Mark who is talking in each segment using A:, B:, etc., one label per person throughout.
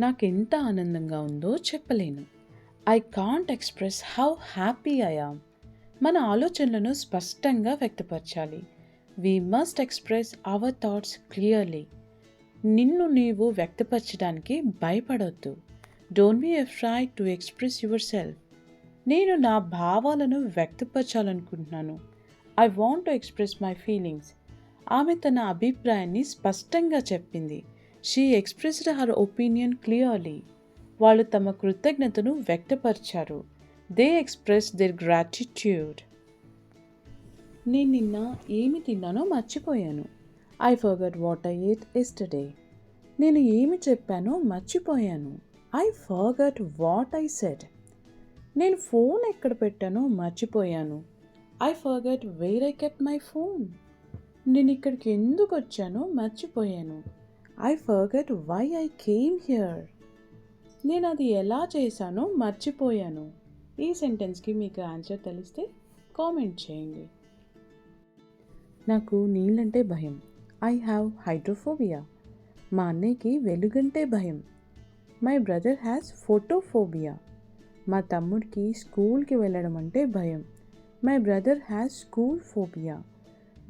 A: నాకెంత ఆనందంగా ఉందో చెప్పలేను. I can't express how happy I am మన ఆలోచనలను స్పష్టంగా వ్యక్తపరచాలి. We must express our thoughts clearly నిన్ను నీవు వ్యక్తపరచడానికి భయపడొద్దు. Don't be afraid to express yourself నేను నా భావాలను వ్యక్తపరచాలనుకుంటున్నాను. I want to express my feelings ఆమె తన అభిప్రాయాన్ని స్పష్టంగా చెప్పింది. She expressed her opinion clearly వాళ్ళు తమ కృతజ్ఞతను వ్యక్తపరిచారు. దే ఎక్స్ప్రెస్ దేర్ గ్రాటిట్యూడ్ నేను నిన్న ఏమి తిన్నానో మర్చిపోయాను. I forgot what I ate yesterday నేను ఏమి చెప్పానో మర్చిపోయాను. I forgot what I said నేను ఫోన్ ఎక్కడ పెట్టానో మర్చిపోయాను. I forgot where I kept my phone నేను ఇక్కడికి ఎందుకు వచ్చానో మర్చిపోయాను. I forgot why I came here నేను అది ఎలా చేశానో మర్చిపోయాను. ఈ సెంటెన్స్కి మీకు ఆన్సర్ తెలిస్తే కామెంట్ చేయండి. నాకు నీళ్ళంటే భయం. ఐ హ్యావ్ హైడ్రోఫోబియా మా అన్నయ్యకి వెలుగంటే భయం. మై బ్రదర్ హ్యాస్ ఫోటోఫోబియా మా తమ్ముడికి స్కూల్కి వెళ్ళడం అంటే భయం. My brother has school phobia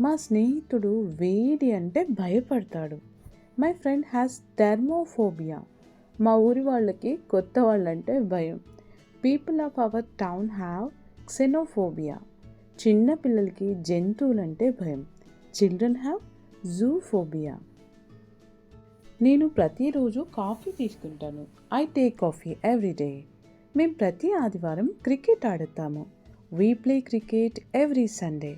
A: మా స్నేహితుడు వేడి అంటే భయపడతాడు. మై ఫ్రెండ్ హ్యాస్ థెర్మోఫోబియా మా ఊరి వాళ్ళకి కొత్త వాళ్ళంటే భయం. People of our town have xenophobia చిన్న పిల్లలకి జంతువులంటే భయం. చిల్డ్రన్ హ్యావ్ జూఫోబియా నేను ప్రతిరోజు కాఫీ తీసుకుంటాను. I take coffee every day మేము ప్రతి ఆదివారం క్రికెట్ ఆడతాము. We play cricket every Sunday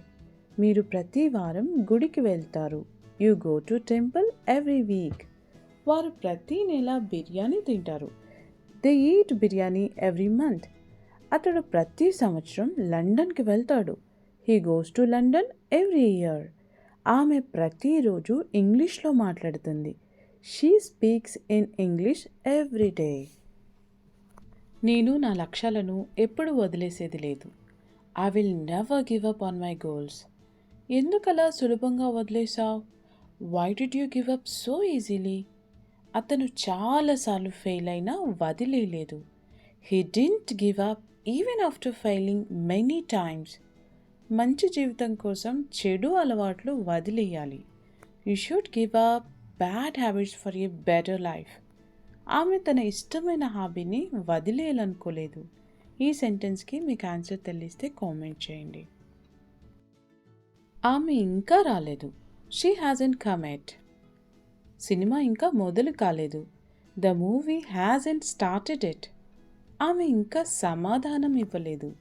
A: మీరు ప్రతి వారం గుడికి వెళ్తారు. You go to temple every week. వారు ప్రతి నెల బిర్యానీ తింటారు. They eat biryani every month. అతడు ప్రతి సంవత్సరం లండన్కి వెళ్తాడు. He goes to London every year. ఆమె ప్రతిరోజు ఇంగ్లీష్లో మాట్లాడుతుంది. She speaks in English every day. నేను నా లక్ష్యాలను ఎప్పుడు వదిలేసేది లేదు. I will never give up on my goals. ఎందుకలా సులభంగా వదిలేసావు why did you give up so easily అతను చాలాసార్లు ఫెయిల్ అయినా వదిలేయలేదు he didn't give up even after failing many times మంచి జీవితం కోసం చెడు అలవాట్లు వదిలేయాలి. You should give up bad habits for a better life ఆమె తన ఇష్టమైన హాబీని వదిలేయాలనుకోలేదు. ఈ సెంటెన్స్కి మీకు ఆన్సర్ తెలిస్తే కామెంట్ చేయండి. ఆమె ఇంకా రాలేదు. షీ హ్యాజన్ కమెట్ సినిమా ఇంకా మొదలు కాలేదు. The movie has and started it ఆమె ఇంకా సమాధానం ఇవ్వలేదు.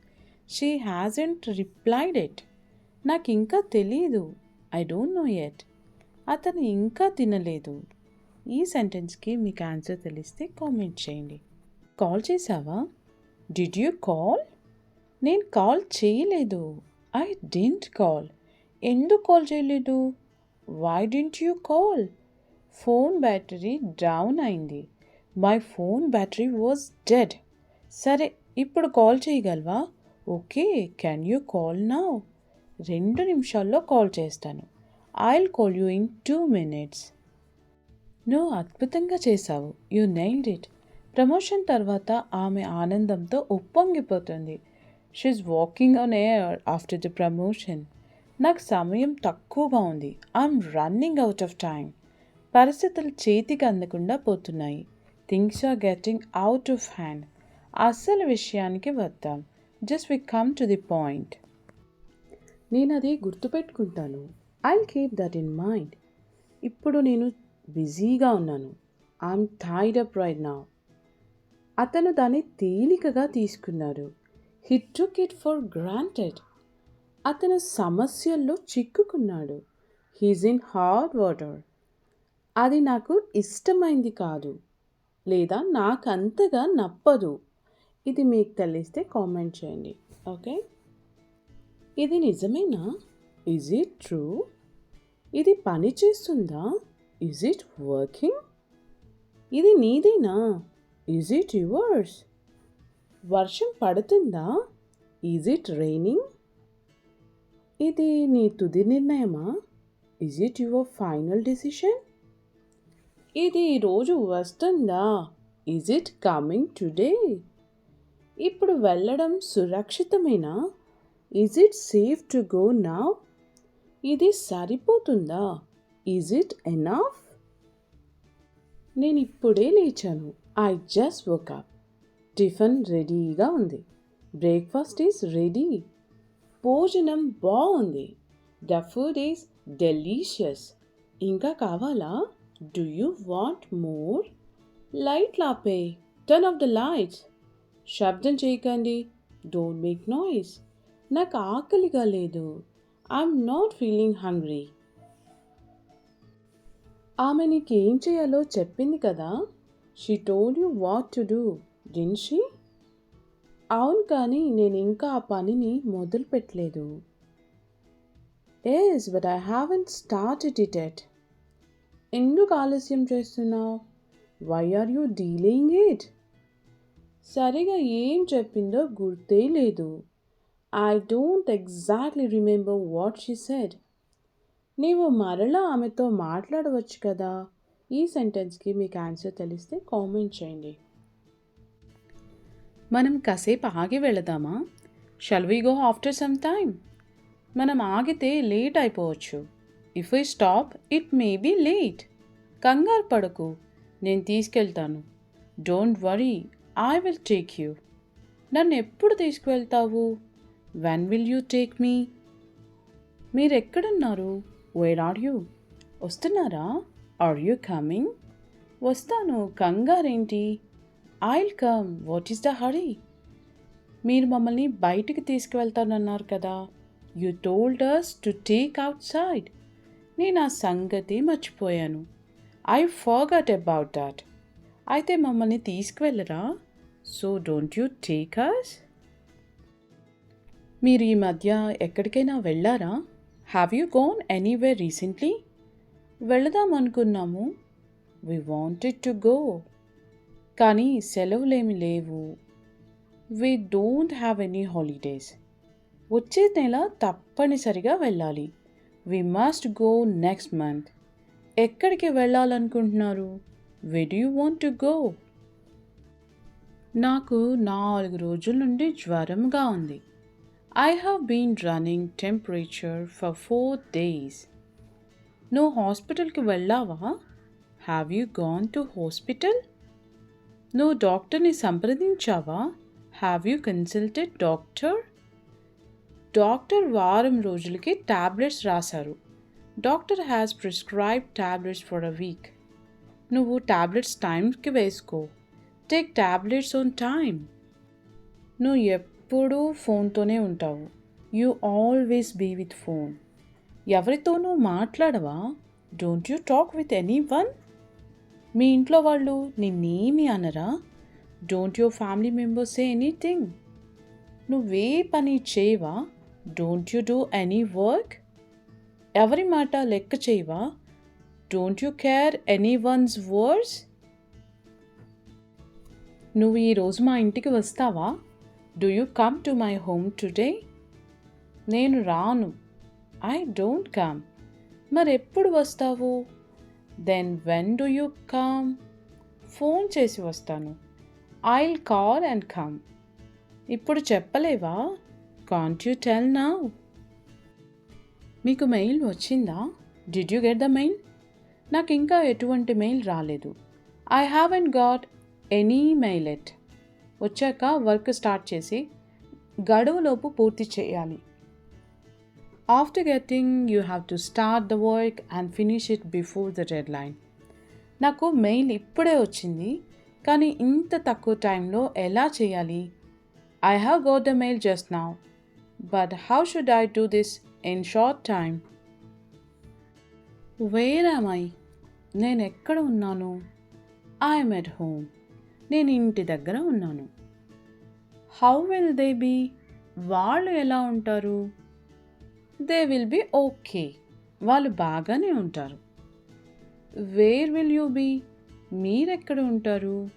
A: షీ హ్యాజంట్ రిప్లైడ్ ఇట్ నాకు ఇంకా తెలియదు ఐ డోంట్ నో ఎట్ అతను ఇంకా తినలేదు. ఈ సెంటెన్స్కి మీకు ఆన్సర్ తెలిస్తే కామెంట్ చేయండి. కాల్ చేసావా డిడ్ యూ కాల్ నేను కాల్ చేయలేదు. ఐ డింట్ కాల్ ఎందుకు కాల్ చేయలేదు? Why didn't you call phone battery down అయింది. My phone battery was dead సరే ఇప్పుడు కాల్ చేయగలవా? ఓకే క్యాన్ యూ కాల్ నా రెండు నిమిషాల్లో కాల్ చేస్తాను. I'll call you in two minutes నువ్వు అద్భుతంగా చేశావు. యూ నైల్డ్ ఇట్ ప్రమోషన్ తర్వాత ఆమె ఆనందంతో ఉప్పొంగిపోతుంది. She's walking on air after the promotion నాకు సమయం తక్కువగా ఉంది. I'm running out of time పరిస్థితులు చేతికి అందకుండా పోతున్నాయి. Things are getting out of hand అసలు విషయానికి వద్దాం. Just we come to the point నేను అది గుర్తుపెట్టుకుంటాను. I keep that in mind ఇప్పుడు నేను బిజీగా ఉన్నాను. ఐఎమ్ థైడ్ అప్ రైట్ నా అతను దాన్ని తేలికగా తీసుకున్నాడు. He took it for granted అతను సమస్యల్లో చిక్కుకున్నాడు. హీజ్ ఇన్ హార్డ్ వాటర్ అది నాకు ఇష్టమైంది కాదు. లేదా నాకు అంతగా నప్పదు. ఇది మీకు తెలిస్తే కామెంట్ చేయండి. ఓకే? ఇది నిజమేనా? ఇజ్ ఇట్ ట్రూ ఇది పని చేస్తుందా? ఇజ్ ఇట్ వర్కింగ్ ఇది నీదేనా? ఇజ్ ఇట్ యువర్స్ వర్షం పడుతుందా? ఈజ్ ఇట్ రైనింగ్ ఇది నీ తుది నిర్ణయమా? Is it your final decision ఇది ఈరోజు వస్తుందా? ఈజ్ ఇట్ కమింగ్ టుడే ఇప్పుడు వెళ్ళడం సురక్షితమేనా? Is it safe to go నా ఇది సరిపోతుందా? ఈజ్ ఇట్ ఎనఫ్ నేను ఇప్పుడే లేచాను ఐ జస్ట్ వర్కప్ టిఫిన్ రెడీగా ఉంది. బ్రేక్ఫాస్ట్ ఈజ్ రెడీ భోజనం బాగుంది. The food is delicious. ఇంకా కావాలా? Do you want more? Light లాపే. Turn off the lights. శబ్దం చేయకండి. Don't make noise. నాకు ఆకలిగా లేదు. I'm not feeling hungry. ఆమె నీకేం చేయాలో చెప్పింది కదా? She told you what to do didn't she? అవును కానీ నేను ఇంకా ఆ పనిని మొదలు పెట్టలేదు. Yes but I haven't started it yet ఎందుకు ఆలస్యం చేస్తున్నావు? Why are you dealing it సరిగా ఏం చెప్పిందో గుర్తే లేదు. I don't exactly remember what she said నీవు మరలా ఆమెతో మాట్లాడవచ్చు కదా? ఈ సెంటెన్స్కి మీకు ఆన్సర్ తెలిస్తే కామెంట్ చేయండి. మనం కాసేపు ఆగి వెళదామా? Shall we go after some time మనం ఆగితే లేట్ అయిపోవచ్చు. If I stop it may be late కంగారు పడకు. నేను తీసుకెళ్తాను. Don't worry I will take you నన్ను ఎప్పుడు తీసుకువెళ్తావు? When will you take me మీరు ఎక్కడున్నారు వేర్ ఆర్ యూ వస్తున్నారా? ఆర్ యూ కమింగ్ వస్తాను. కంగారేంటి? I'll come what is the hurry మీరు మమ్మల్ని బయటికి తీసుకువెళ్తానన్నారు కదా. You told us to take outside నేను ఆ సంగతి మర్చిపోయాను. ఐ ఫాగట్ అబౌట్ దట్ అయితే మమ్మల్ని తీసుకువెళ్ళరా? So don't you take us మీరు ఈ మధ్య ఎక్కడికైనా వెళ్ళారా? Have you gone anywhere recently వెళదాం అనుకున్నాము వి వాంటెడ్ టు గో కానీ సెలవులేమి లేవు. We don't have any holidays వచ్చే నెల తప్పనిసరిగా వెళ్ళాలి. We must go next month ఎక్కడికి వెళ్ళాలనుకుంటున్నారు? వెడ్ యూ వాంట్ టు గో నాకు నాలుగు రోజుల నుండి జ్వరంగా ఉంది. I have been running temperature for four days నువ్వు హాస్పిటల్కి వెళ్ళావా? Have you gone to hospital నువ్వు డాక్టర్ని సంప్రదించావా? Have you consulted doctor doctor వారం రోజులకి ట్యాబ్లెట్స్ రాశారు. Doctor has prescribe tablets for a week నువ్వు టాబ్లెట్స్ టైంకి వేసుకో. టేక్ టాబ్లెట్స్ ఆన్ టైం నువ్వు ఎప్పుడూ ఫోన్తోనే ఉంటావు. You always be with phone ఎవరితోనూ మాట్లాడవా? Don't you talk with anyone మీ ఇంట్లో వాళ్ళు నిన్నేమి అనరా? Don't your family members say anything నువ్వే పని చేయవా? Don't you do any work ఎవరి మాట లెక్క చేయవా? Don't you care anyone's words నువ్వు ఈరోజు మా ఇంటికి వస్తావా? Do you come to my home today నేను రాను. ఐ డోంట్ కమ్ మరి ఎప్పుడు వస్తావు? Then when do you come phone చేసి వస్తాను. ఐల్ కాల్ అండ్ కమ్ ఇప్పుడు చెప్పలేవా? కాంట్ యూ టెల్ నా మీకు మెయిల్ వచ్చిందా? Did you get the mail నాకు ఇంకా ఎటువంటి మెయిల్ రాలేదు. I haven't got any mail yet వచ్చాక వర్క్ స్టార్ట్ చేసి గడువులోపు పూర్తి చేయాలి. After getting you have to start the work and finish it before the red line నాకు మెయిల్ ఇప్పుడే వచ్చింది కానీ ఇంత తక్కువ టైంలో ఎలా చేయాలి? I have got the mail just now but how should I do this in short time where am I నేను ఎక్కడ ఉన్నాను? ఐఎమ్ ఎట్ హోమ్ నేను ఇంటి దగ్గర ఉన్నాను. హౌ విల్ దే బీ వాళ్ళు ఎలా ఉంటారు? దే విల్ బి ఓకే వాళ్ళు బాగానే ఉంటారు. వేర్ విల్ యూ బీ మీరెక్కడ ఉంటారు?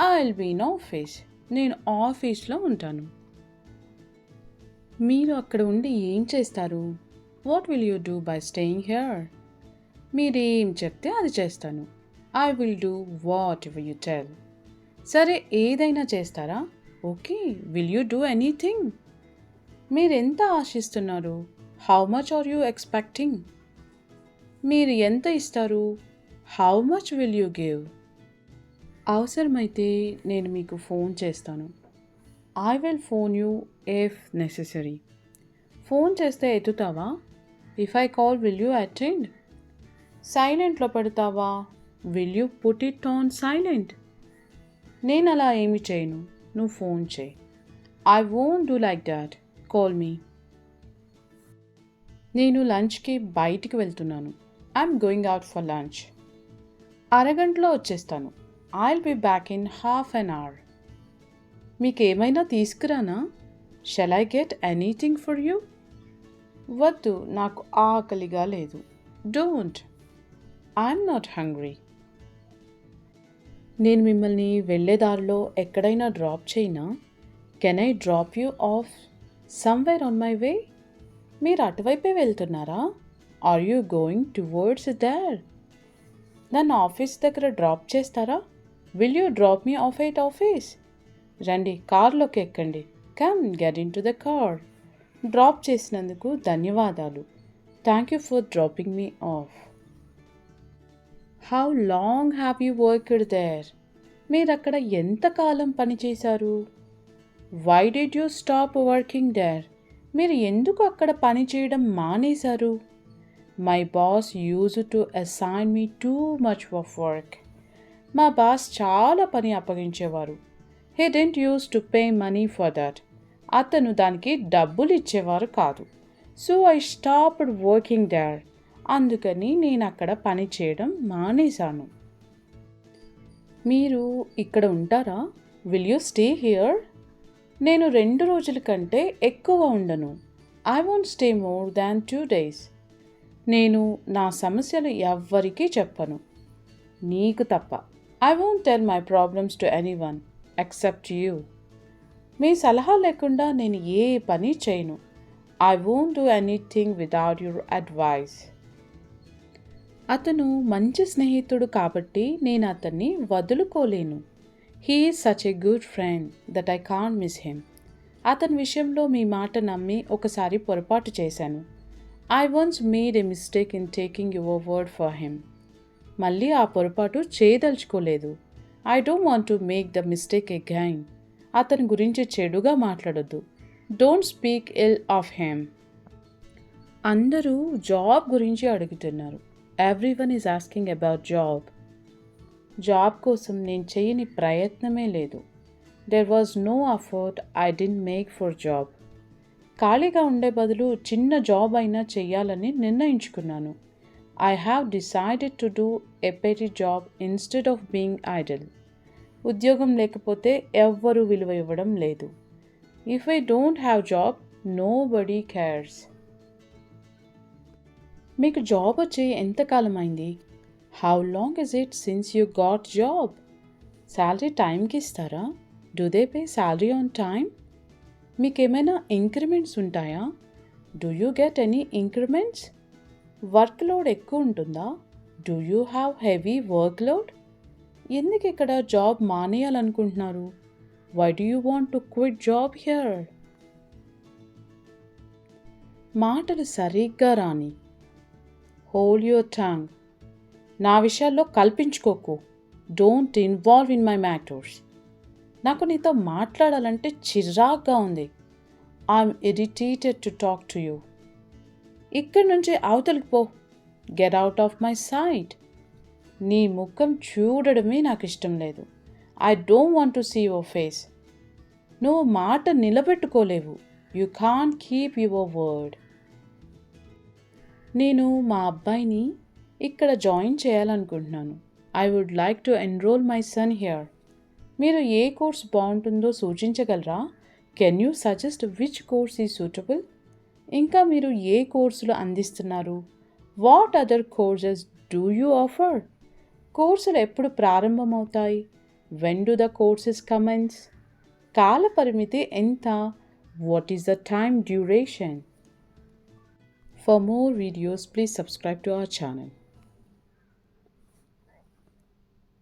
A: I will be in office నేను ఆఫీస్లో ఉంటాను. మీరు అక్కడ ఉండి ఏం చేస్తారు? What will you do by staying here మీరేం చెప్తే అది చేస్తాను. I will do whatever you tell సరే ఏదైనా చేస్తారా? Okay will you do anything మీరు ఎంత ఆశిస్తున్నారు? How much are you expecting మీరు ఎంత ఇస్తారు? How much will you give అవసరమైతే నేను మీకు ఫోన్ చేస్తాను. I will phone you if necessary phone చేస్తే ఎత్తుతావా? If I call will you attend సైలెంట్లో పెడతావా? Will you put it on silent నేను అలా ఏమి చేయను. నువ్వు ఫోన్ చేయి. I won't do like that call me నేను లంచ్కి బయటికి వెళ్తున్నాను. I'm going out for lunch అరగంటలో వచ్చేస్తాను. I'll be back in half an hour మీకు ఏమైనా తీసుకురానా? Shall I get anything for you వద్దు నాకు ఆకలిగా లేదు. డోంట్ ఐఎమ్ నాట్ హంగ్రీ నేను మిమ్మల్ని వెళ్ళే దారిలో ఎక్కడైనా డ్రాప్ చేయనా? Can I drop you off somewhere on my way మీరు అటువైపే వెళ్తున్నారా? Are you going towards there నన్ను ఆఫీస్ దగ్గర డ్రాప్ చేస్తారా? Will you drop me off at office రండి కార్లోకి ఎక్కండి. Come get in to the car drop చేసినందుకు ధన్యవాదాలు. Thank you for dropping me off how long have you worked there మీరు అక్కడ ఎంతకాలం పనిచేశారు? Why did you stop working there మీరు ఎందుకు అక్కడ పని చేయడం మానేశారు? My boss use to assign me too much of work మా బాస్ చాలా పని అప్పగించేవారు. He didn't use to pay money for that అతను దానికి డబ్బులు ఇచ్చేవారు కాదు. So I stopped working there అందుకని నేను అక్కడ పని చేయడం మానేశాను. మీరు ఇక్కడ ఉంటారా? విల్ యూ స్టే హియర్ నేను రెండు రోజుల కంటే ఎక్కువ ఉండను. I won't stay more than two days నేను నా సమస్యలు ఎవ్వరికీ చెప్పను. నీకు తప్ప. I won't tell my problems to anyone except you మీ సలహా లేకుండా నేను ఏ పని చేయను. I won't do anything without your advice అతను మంచి స్నేహితుడు కాబట్టి నేను అతన్ని వదులుకోలేను. He is such a good friend that I can miss him అతని విషయంలో మీ మాట నమ్మి ఒకసారి పొరపాటు చేశాను. I once made a mistake in taking your word for him మళ్ళీ ఆ పొరపాటు చేయదలుచుకోలేదు. I don't want to make the mistake again అతని గురించి చెడుగా మాట్లాడొద్దు. Don't speak ill of him అందరూ జాబ్ గురించి అడుగుతున్నారు. Everyone is asking about job job కోసం నేను చేయని ప్రయత్నమే లేదు. There was no effort I didn't make for job ఖాళీగా ఉండే బదులు చిన్న జాబ్ అయినా చేయాలని నిర్ణయించుకున్నాను. I have decided to do a petty job instead of being idle ఉద్యోగం లేకపోతే ఎవ్వరూ విలువ ఇవ్వడం లేదు. If I don't have job nobody cares మీకు జాబ్ వచ్చి ఎంతకాలం అయింది? How long is it since you got job salary టైంకి ఇస్తారా do they pay salary on time మీకు ఏమైనా ఇంక్రిమెంట్స్ ఉంటాయా do you get any increments workload ఎక్కువ ఉంటుందా do you have heavy workload ఎందుకు ఇక్కడ job మానేయాలనుకుంటున్నారు why do you want to quit job here మాటలు సరిగ్గా రాని హోల్ యువర్ టంగ్ నా విషయాల్లో కల్పించుకోకు. Don't involve in my matters నాకు నీతో మాట్లాడాలంటే చిరాగ్గా ఉంది. I'm irritated to talk to you ఇక్కడి నుంచి అవతలికి పో. Get out of my sight నీ ముఖం చూడడమే నాకు ఇష్టం లేదు. I don't want to see your face నువ్వు మాట నిలబెట్టుకోలేవు. You can keep your word నేను మా అబ్బాయిని ఇక్కడ జాయిన్ చేయాలనుకుంటున్నాను. I would like to enroll my sun here మీరు ఏ కోర్స్ బాగుంటుందో సూచించగలరా? Can you suggest which course is suitable ఇంకా మీరు ఏ కోర్సులు అందిస్తున్నారు? What other courses do you offer కోర్సులు ఎప్పుడు ప్రారంభమవుతాయి? When do the courses commence కాల పరిమితి ఎంత? What is the time duration for more videos please subscribe to our channel